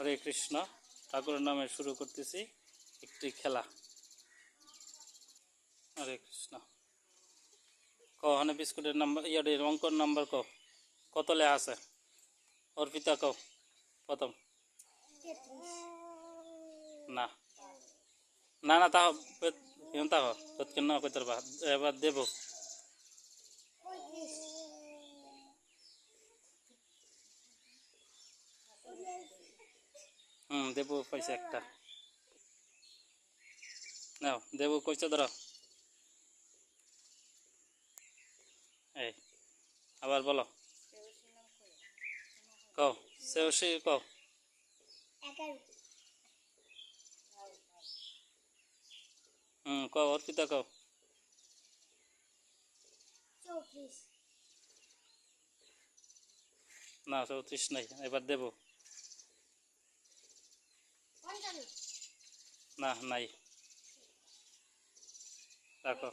হরে কৃষ্ণ। ঠাকুরের নামে শুরু করতেছি একটি খেলা। হরে কৃষ্ণ। ক, হনে বিস্কুটের নাম্বার ইয়াদের অঙ্কর নাম্বার ক। কত লেখা আছে? অর্পিতা কও প্রথম। না। না না তাহ হিম তাহ তৎকে না কইতে পারবা। এবার দেব। হুম, দেবো পয়সা একটা। নাও, দেবো পয়সা ধরো। এই, আবার বলো। কও সেওসি কও। হুম, কও, অর্পিতা কও। না, চৌত্রিশ নাই, এবার দেবো। না নাই। রাখো।